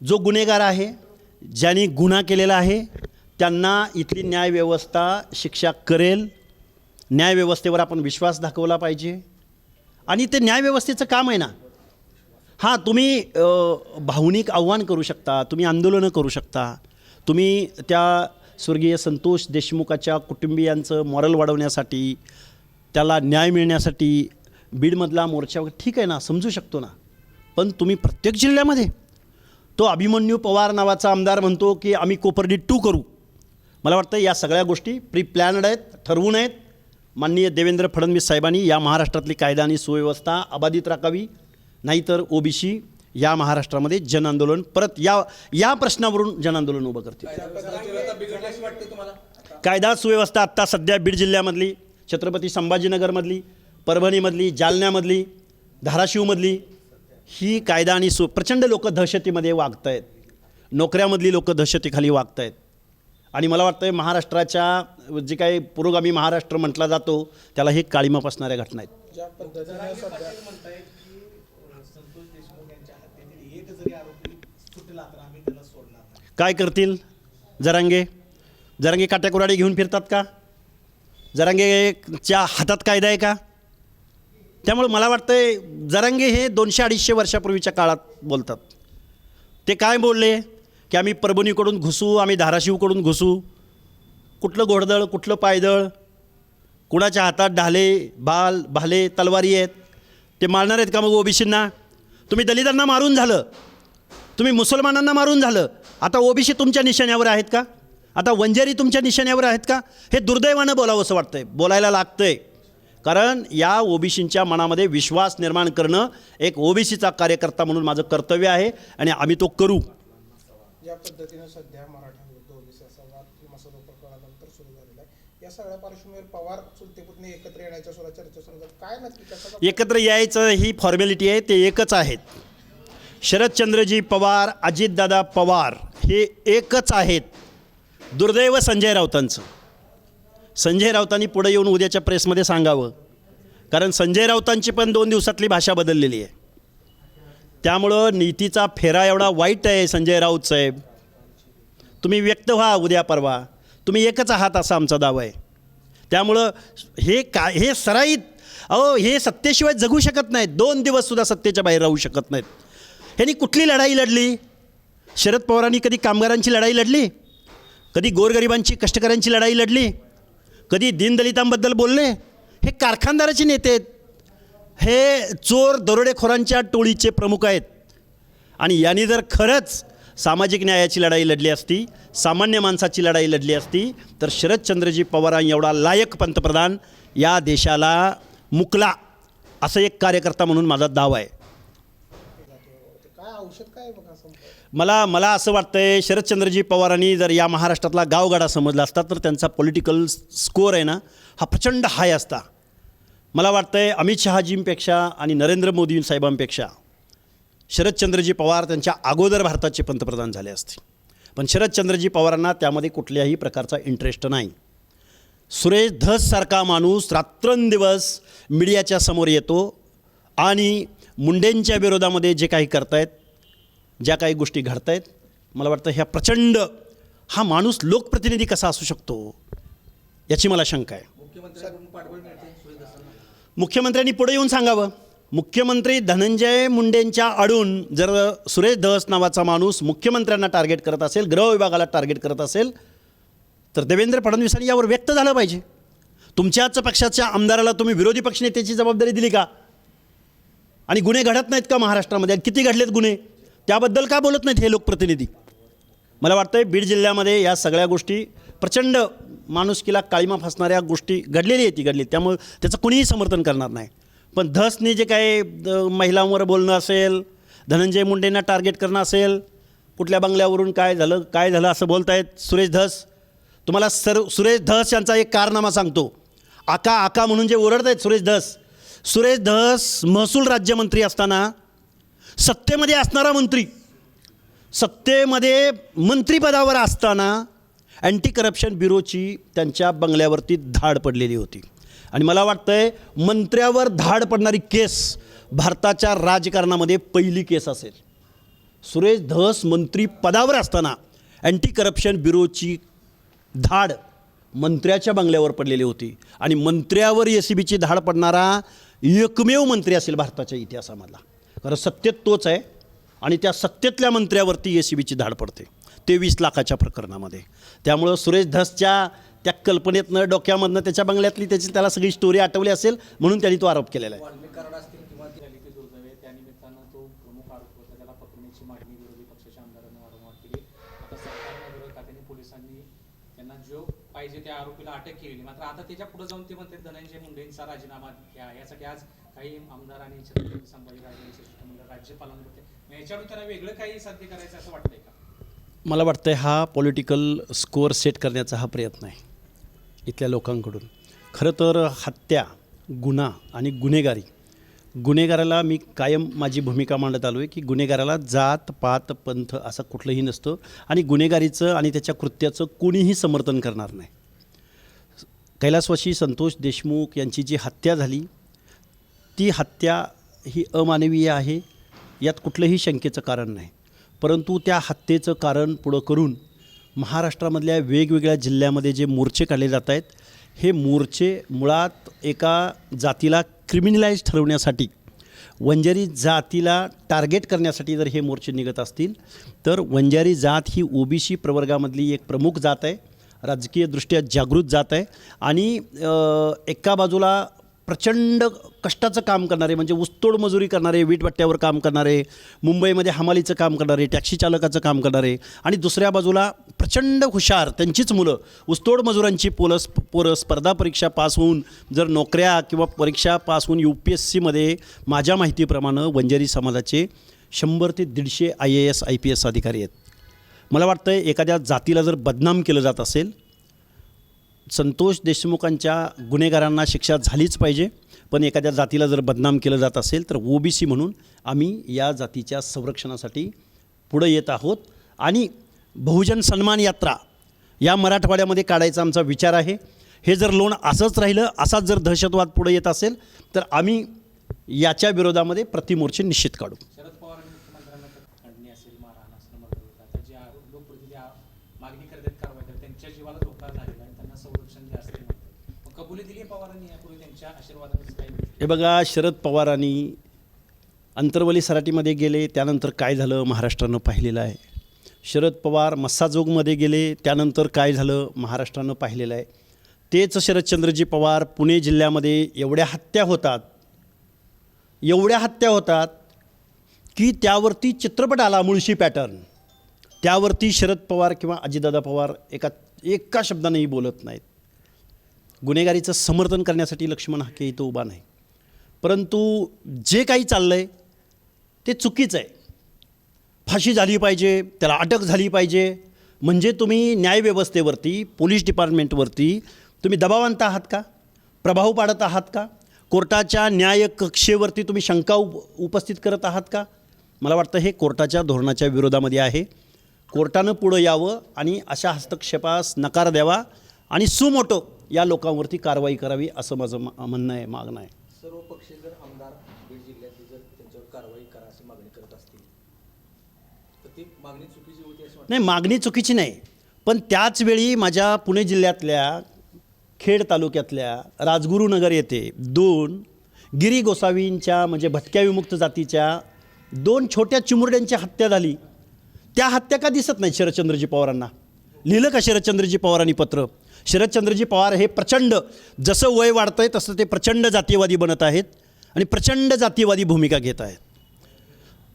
जो गुन्हेगार आहे ज्यांनी गुन्हा केलेला आहे त्यांना इथली न्यायव्यवस्था शिक्षा करेल. न्यायव्यवस्थेवर आपण विश्वास दाखवला पाहिजे. आणि ते न्यायव्यवस्थेचं काम आहे ना. हां तुम्ही भावनिक आव्हान करू शकता तुम्ही आंदोलनं करू शकता. तुम्ही त्या स्वर्गीय संतोष देशमुखाच्या कुटुंबियांचं मॉरल वाढवण्यासाठी त्याला न्याय मिळण्यासाठी बीडमधला मोर्चा ठीक आहे ना समजू शकतो ना. पण तुम्ही प्रत्येक जिल्ह्यामध्ये तो अभिमन्यू पवार नावाचा आमदार म्हणतो की आम्ही कोपर्डी टू करू. मला वाटतं या सगळ्या गोष्टी प्री प्लॅनड आहेत ठरवून आहेत. माननीय देवेंद्र फडणवीस साहेबांनी या महाराष्ट्रातली कायदा आणि सुव्यवस्था अबाधित राखावी. नाहीतर ओबीसी या महाराष्ट्रामध्ये जनआंदोलन परत या या प्रश्नावरून जनआंदोलन उभं करते कायदा सुव्यवस्था आत्ता सध्या बीड जिल्ह्यामधली छत्रपती संभाजीनगरमधली परभणीमधली जालन्यामधली धाराशिवमधली ही कायदा आणि सु प्रचंड लोक दहशतीमध्ये वागत आहेत नोकऱ्यामधली लोक दहशतीखाली वागत आहेत आणि मला वाटतं महाराष्ट्राच्या जे काही पुरोगामी महाराष्ट्र म्हटला जातो त्याला हे काळीमा पासणाऱ्या घटना आहेत. ज्या पद्धतीने सध्या संतोष देशमुख यांच्या हत्येतील एक जरी आरोपी सुटला तर आम्ही त्याला सोडणार नाही. काय करतील? जरांगे? जरांगे काट्याकुराडी घेऊन फिरतात का? जरांगेच्या हातात कायदा आहे का? त्यामुळे मला वाटतंय जरांगे हे दोनशे अडीचशे वर्षापूर्वीच्या काळात बोलतात. ते काय बोलले? की आम्ही परभणीकडून घुसू आम्ही धाराशिवकडून घुसू. कुठलं घोडदळ कुठलं पायदळ? कुणाच्या हातात ढाले बाल भाले तलवारी आहेत? ते मारणार आहेत का मग ओबीसींना? तुम्ही दलितांना मारून झालं. तुम्ही मुसलमानांना मारून झालं. आता ओबीसी तुमच्या निशाण्यावर आहेत का? आता वंजारी तुमच्या निशाण्यावर आहेत का? हे दुर्दैवानं बोलावं असं वाटतंय. बोलायला लागतंय. कारण या ओबीसींच्या मनामध्ये विश्वास निर्माण करणं एक ओबीसीचा कार्यकर्ता म्हणून माझं कर्तव्य आहे आणि आम्ही तो करू. ज्या पद्धतीने सध्या मराठा विरुद्ध ओबीसी असा वाद किंवा मसद प्रकरणानंतर सुरू झालेला आहे या सगळ्या पार्श्वभूमीवर पवार चुलते पुतणे एकत्र येण्याच्या सुद्धा चर्चा सुरू झाल्या. काय नक्की कशाचा एकत्र यायचं ही फॉर्मॅलिटी आहे ते एकच आहेत. शरदचंद्रजी पवार अजितदादा पवार हे एकच आहेत. दुर्दैव संजय राऊतांचं. संजय राऊतांनी पुढे येऊन उद्याच्या प्रेसमध्ये सांगावं. कारण संजय राऊतांची पण दोन दिवसातली भाषा बदललेली आहे. त्यामुळं नीतीचा फेरा एवढा वाईट आहे संजय राऊत साहेब. तुम्ही व्यक्त व्हा उद्या परवा. तुम्ही एकच आहात असा आमचा दावा आहे. त्यामुळं हे का हे सराईत अहो हे सत्तेशिवाय जगू शकत नाहीत. दोन दिवससुद्धा सत्तेच्या बाहेर राहू शकत नाहीत. ह्यांनी कुठली लढाई लढली? शरद पवारांनी कधी कामगारांची लढाई लढली? कधी गोरगरिबांची कष्टकऱ्यांची लढाई लढली? कधी दीनदलितांबद्दल बोलले? हे कारखानदाराचे नेते आहेत. हे चोर दरोडेखोरांच्या टोळीचे प्रमुख आहेत. आणि यांनी जर खरंच सामाजिक न्यायाची लढाई लढली असती सामान्य माणसाची लढाई लढली असती तर शरदचंद्रजी पवारां एवढा लायक पंतप्रधान या देशाला मुकला असं एक कार्यकर्ता म्हणून माझा दावा आहे काय औषध काय आहे बघा संप मला मला असं वाटतंय शरदचंद्रजी पवारांनी जर या महाराष्ट्रातला गावगाडा समजला असता तर त्यांचा पॉलिटिकल स्कोअर आहे ना हा प्रचंड हाय असता. मला वाटतंय अमित शहाजींपेक्षा आणि नरेंद्र मोदी साहेबांपेक्षा शरदचंद्रजी पवार त्यांच्या अगोदर भारताचे पंतप्रधान झाले असते. पण शरदचंद्रजी पवारांना त्यामध्ये कुठल्याही प्रकारचा इंटरेस्ट नाही. सुरेश धससारखा माणूस रात्रंदिवस मीडियाच्या समोर येतो आणि मुंडेंच्या विरोधामध्ये जे काही करतायत ज्या काही गोष्टी घडत आहेत मला वाटतं ह्या प्रचंड हा माणूस लोकप्रतिनिधी कसा असू शकतो याची मला शंका आहे. मुख्यमंत्र्यांनी पुढे येऊन सांगावं. मुख्यमंत्री धनंजय मुंडेंच्या आडून जर सुरेश धस नावाचा माणूस मुख्यमंत्र्यांना टार्गेट करत असेल गृह विभागाला टार्गेट करत असेल तर देवेंद्र फडणवीसांनी यावर व्यक्त झालं पाहिजे. तुमच्याच पक्षाच्या आमदाराला तुम्ही विरोधी पक्षनेत्याची जबाबदारी दिली का? आणि गुन्हे घडत नाहीत का महाराष्ट्रामध्ये? किती घडलेत गुन्हे? त्याबद्दल का बोलत नाहीत हे लोकप्रतिनिधी? मला वाटतं बीड जिल्ह्यामध्ये या सगळ्या गोष्टी प्रचंड माणुसकीला काळीमा फासणाऱ्या गोष्टी घडलेली आहे ती घडली त्यामुळे त्याचं कुणीही समर्थन करणार नाही. पण धसने जे काही द- महिलांवर बोलणं असेल धनंजय मुंडेंना टार्गेट करणं असेल कुठल्या बंगल्यावरून काय झालं काय झालं असं बोलतायत सुरेश धस. तुम्हाला सर सुरेश धस यांचा एक कारनामा सांगतो. आका आका म्हणून जे ओरडत आहेत सुरेश धस. सुरेश धस महसूल राज्यमंत्री असताना सत्तेमध्ये असणारा मंत्री. सत्तेमध्ये मंत्रिपदावर असताना अँटी करप्शन ब्युरोची त्यांच्या बंगल्यावरती धाड पडलेली होती. आणि मला वाटतं आहे मंत्र्यावर धाड पडणारी केस भारताच्या राजकारणामध्ये पहिली केस असेल. सुरेश धस मंत्री पदावर असताना अँटी करप्शन ब्युरोची धाड मंत्र्याच्या बंगल्यावर पडलेली होती. आणि मंत्र्यावर एस सी बीची धाड पडणारा एकमेव मंत्री असेल भारताच्या इतिहासामधला. कारण सत्तेत तोच आहे आणि त्या सत्तेतल्या मंत्र्यावरती ए सी बीची धाड पडते. तेवीस लाखाच्या प्रकरणामध्ये. त्यामुळं सुरेश धसच्या त्या कल्पनेतनं डोक्यामधनं त्याच्या बंगल्यातली त्याची त्याला सगळी स्टोरी आठवली असेल म्हणून त्यांनी तो आरोप केलेला आहे. पाहिजे त्या आरोपीला अटक केली मात्र आता त्याच्या पुढे जाऊन ते म्हणते धनंजय मुंडेंचा राजीनामा घ्या. यासाठी आज काही आमदार आणि छत्रपती शिष्टमंडळ याच्यावर त्यांना वेगळं काही साध्य करायचं असं वाटतंय का? मला वाटतं हा पॉलिटिकल स्कोअर सेट करण्याचा हा प्रयत्न आहे इथल्या लोकांकडून. खरं तर हत्या गुन्हा आणि गुन्हेगारी गुन्हेगाराला मी कायम माझी भूमिका मांडत आलो आहे की गुन्हेगाराला जात पात पंथ असं कुठलंही नसतं आणि गुन्हेगारीचं आणि त्याच्या कृत्याचं कोणीही समर्थन करणार नाही. कैलासवाशी संतोष देशमुख यांची जी हत्या झाली ती हत्या ही अमानवीय आहे यात कुठलंही शंकेचं कारण नाही. परंतु त्या हत्येचं कारण पुढं करून महाराष्ट्रामधल्या वेगवेगळ्या जिल्ह्यामध्ये जे मोर्चे काढले जात आहेत हे मोर्चे मुळात एका जातीला क्रिमिनलाइज ठरवण्यासाठी वंजारी जातीला टार्गेट करण्यासाठी जर हे मोर्चे निघत असतील तर वंजारी जात ही ओबीसी प्रवर्गामधली एक प्रमुख जात आहे. राजकीयदृष्ट्या जागृत जात आहे. आणि एका बाजूला प्रचंड कष्टाचं काम करणारे म्हणजे ऊसतोड मजुरी करणारे वीटभट्ट्यावर काम करणारे मुंबईमध्ये हमालीचं काम करणारे टॅक्सी चालकाचं काम करणारे आणि दुसऱ्या बाजूला प्रचंड हुशार त्यांचीच मुलं ऊसतोड मजुरांची पोलस पोरं स्पर्धा परीक्षा पास होऊन जर नोकऱ्या किंवा परीक्षा पास होऊन यू पी एस सीमध्ये माझ्या माहितीप्रमाणे वंजारी समाजाचे शंभर ते दीडशे I A S I P S अधिकारी आहेत. मला वाटतं एखाद्या जातीला जर बदनाम केलं जात असेल संतोष देशमुखांच्या गुन्हेगारांना शिक्षा झालीच पाहिजे. पण एखाद्या जातीला जर बदनाम केलं जात असेल तर ओबीसी म्हणून आम्ही या जातीच्या संरक्षणासाठी पुढं येत आहोत. आणि बहुजन सन्मान यात्रा या मराठवाड्यामध्ये काढायचा आमचा विचार आहे. हे जर लोण असंच राहिलं असाच जर दहशतवाद पुढे येत असेल तर आम्ही याच्या विरोधामध्ये प्रतिमोर्चे निश्चित काढू. शरद पवार मागणी करतात कारवाई करतात. त्यांच्या जीवाला धोका झालेला आहे त्यांना संरक्षण जास्त कबुली दिली पवारांनी यापूर्वी त्यांच्या आशीर्वादाने हे बघा शरद पवारांनी अंतर्वली सराटीमध्ये गेले त्यानंतर काय झालं महाराष्ट्रानं पाहिलेलं आहे. शरद पवार मस्साजोगमध्ये गेले त्यानंतर काय झालं महाराष्ट्रानं पाहिलेलं आहे. तेच शरदचंद्रजी पवार पुणे जिल्ह्यामध्ये एवढ्या हत्या होतात एवढ्या हत्या होतात की त्यावरती चित्रपट आला मुळशी पॅटर्न. त्यावरती शरद पवार किंवा अजितदादा पवार एका एका शब्दानेही बोलत नाहीत. गुन्हेगारीचं समर्थन करण्यासाठी लक्ष्मण हाके इथं उभा नाही. परंतु जे काही चाललं आहे ते चुकीचं आहे. फाशी झाली पाहिजे त्याला अटक झाली पाहिजे. म्हणजे तुम्ही न्यायव्यवस्थेवरती पोलीस डिपार्टमेंटवरती तुम्ही दबाव आणता आहात का? प्रभाव पाडत आहात का? कोर्टाच्या न्याय कक्षेवरती तुम्ही शंका उप उपस्थित करत आहात का? मला वाटतं हे कोर्टाच्या धोरणाच्या विरोधामध्ये आहे. कोर्टानं पुढं यावं आणि अशा हस्तक्षेपास नकार द्यावा आणि सुमोटो या लोकांवरती कारवाई करावी असं माझं म्हणणं आहे मागणं आहे. सर्व पक्षीय जर आमदार बीड जिल्ह्यातले जर त्यांच्यावर कारवाई करा अशी मागणी करत असतील तर ती मागणी चुकीची होती असं नाही मागणी चुकीची नाही. पण त्याच वेळी माझ्या पुणे जिल्ह्यातल्या खेड तालुक्यातल्या राजगुरुनगर येथे दोन गिरी गोसावींच्या म्हणजे भटक्या विमुक्त जातीच्या दोन छोट्या चिमुरड्यांची हत्या झाली. त्या हत्या का दिसत नाही शरदचंद्रजी पवारांना? लिहिलं का शरदचंद्रजी पवारांनी पत्र? शरदचंद्रजी पवार हे प्रचंड जसं वय वाढतंय तसं ते प्रचंड जातीयवादी बनत आहेत आणि प्रचंड जातीयवादी भूमिका घेत आहेत.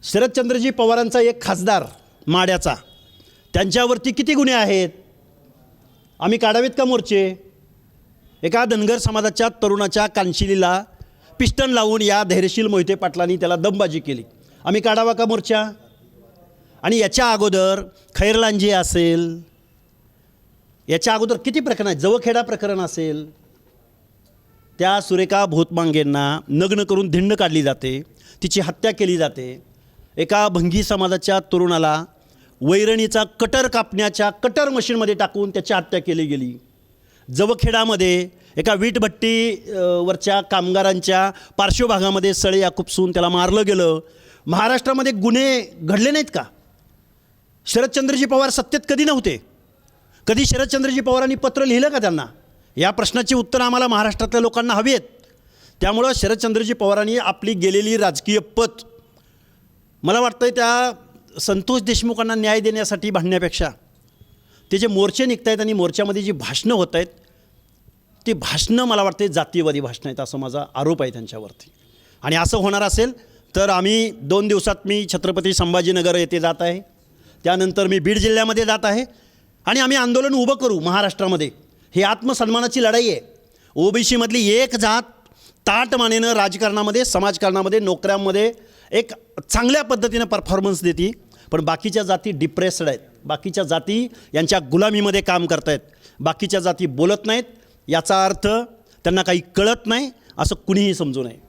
शरदचंद्रजी पवारांचा एक खासदार माड्याचा त्यांच्यावरती किती गुन्हे आहेत? आम्ही काढावेत का मोर्चे? एका धनगर समाजाच्या तरुणाच्या कानशिलीला पिस्टन लावून या धैर्यशील मोहिते पाटलांनी त्याला दमबाजी केली. आम्ही काढावा का मोर्चा? आणि याच्या अगोदर खैरलांजी असेल याच्या अगोदर किती प्रकरण आहे जवखेडा प्रकरण असेल त्या सुरेखा भूतमांगेंना नग्न करून धिंड काढली जाते तिची हत्या केली जाते. एका भंगी समाजाच्या तरुणाला वैरणीचा कटर कापण्याच्या कटर मशीनमध्ये टाकून त्याची हत्या केली गेली. जवखेडामध्ये एका वीटभट्टी वरच्या कामगारांच्या पार्श्वभागामध्ये सळे या त्याला मारलं गेलं. महाराष्ट्रामध्ये गुन्हे घडले नाहीत का? शरदचंद्रजी पवार सत्तेत कधी नव्हते? कधी शरदचंद्रजी पवारांनी पत्र लिहिलं का त्यांना? या प्रश्नाची उत्तरं आम्हाला महाराष्ट्रातल्या लोकांना हवी आहेत. त्यामुळं शरदचंद्रजी पवारांनी आपली गेलेली राजकीय पत मला वाटतं त्या संतोष देशमुखांना न्याय देण्यासाठी भांडण्यापेक्षा ते जे मोर्चे निघत आहेत आणि मोर्चामध्ये जी भाषणं होत आहेत ती भाषणं मला वाटते जातीयवादी भाषणं आहेत असं माझा आरोप आहे त्यांच्यावरती. आणि असं होणार असेल तर आम्ही दोन दिवसात मी छत्रपती संभाजीनगर येथे जात आहे. त्यानंतर मी बीड जिल्ह्यामध्ये जात आहे आणि आम्ही आंदोलन उभं करू महाराष्ट्रामध्ये. ही आत्मसन्मानाची लढाई आहे. ओबीसीमधली एक जात ताट मानेनं राजकारणामध्ये समाजकारणामध्ये नोकऱ्यांमध्ये एक चांगल्या पद्धतीनं परफॉर्मन्स देते. पण बाकीच्या जाती डिप्रेस्ड आहेत. बाकीच्या जाती यांच्या गुलामीमध्ये काम करत आहेत बाकीच्या जाती बोलत नाहीत. याचा अर्थ त्यांना काही कळत नाही असं कुणीही समजू नये.